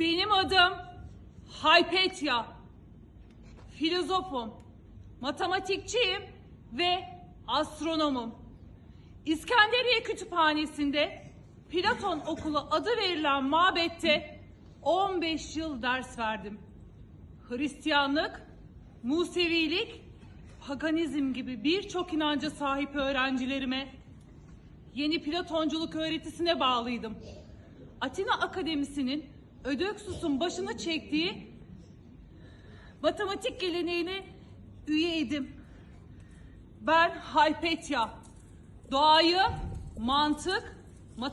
Benim adım Haypetya. Filozofum, matematikçiyim ve astronomum. İskenderiye Kütüphanesi'nde Platon Okulu adı verilen mabette 15 yıl ders verdim. Hristiyanlık, Musevilik, paganizm gibi birçok inanca sahip öğrencilerime yeni Platonculuk öğretisine bağlıydım. Atina Akademisi'nin Ödöksus'un başını çektiği matematik geleneğine üyeydim. Ben Haypetya. Doğayı, mantık, matematik